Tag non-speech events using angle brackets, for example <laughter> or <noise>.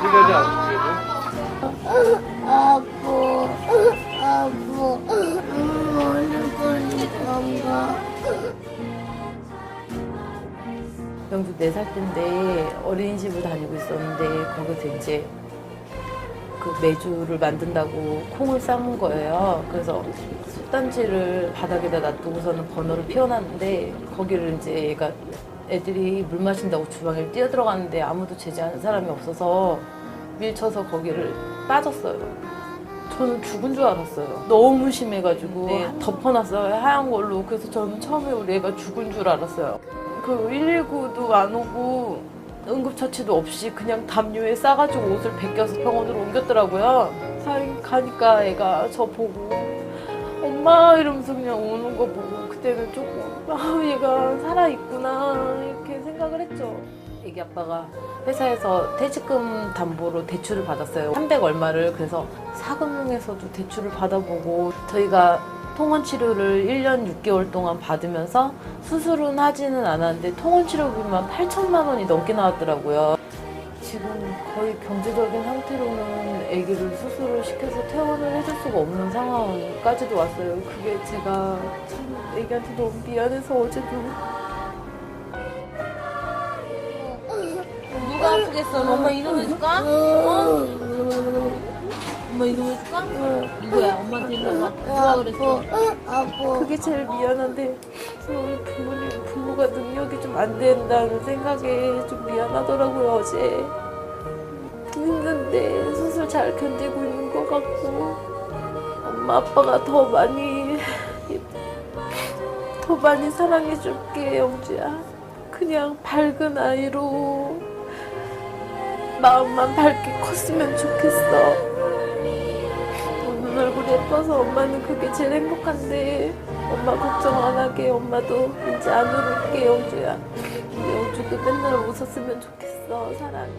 힘들지 않으세요? 아프, 아프, 얼굴이 건가? 영주 4살 때인데 어린이집을 다니고 있었는데 거기서 이제 그 매주를 만든다고 콩을 삶은 거예요. 그래서 숯단지를 바닥에다 놔두고서는 버너를 피워놨는데 거기를 이제 얘가 애들이 물 마신다고 주방에 뛰어들어갔는데 아무도 제지하는 사람이 없어서 밀쳐서 거기를 빠졌어요. 저는 죽은 줄 알았어요. 너무 심해가지고 덮어놨어요. 하얀 걸로. 그래서 저는 처음에 우리 애가 죽은 줄 알았어요. 그 119도 안 오고 응급처치도 없이 그냥 담요에 싸가지고 옷을 벗겨서 병원으로 옮겼더라고요. 사인 가니까 애가 저 보고 엄마 이러면서 그냥 우는 거 보고 그때는 조금 아 얘가 살아있구나 이렇게 생각을 했죠. 애기 아빠가 회사에서 퇴직금 담보로 대출을 받았어요. 300 얼마를 그래서 사금융에서도 대출을 받아보고 저희가 통원 치료를 1년 6개월 동안 받으면서 수술은 하지는 않았는데 통원 치료비만 8천만 원이 넘게 나왔더라고요. 지금 거의 경제적인 상태로는 아기를 수술을 시켜서 퇴원을 해줄 수가 없는 상황까지도 왔어요. 그게 제가 참 아기한테 너무 미안해서 어제도 누가 아프겠어? 엄마 이놈 해줄까? 어? 엄마 이놈 해줄까? 누구야? 엄마한테 이놈 와. 누가 그랬어? 아프, 그게 제일 미안한데 저희 부모님 부모가 능력이 좀 안 된다는 생각에 좀 미안하더라고요 어제 힘든데 수술 잘 견디고 있는 것 같고 엄마 아빠가 더 많이 <laughs> 더 많이 사랑해줄게 영주야 그냥 밝은 아이로 마음만 밝게 컸으면 좋겠어 예뻐서 엄마는 그게 제일 행복한데 엄마 걱정 안 하게 엄마도 이제 안 울을게 영주야. 영주도 맨날 웃었으면 좋겠어 사랑해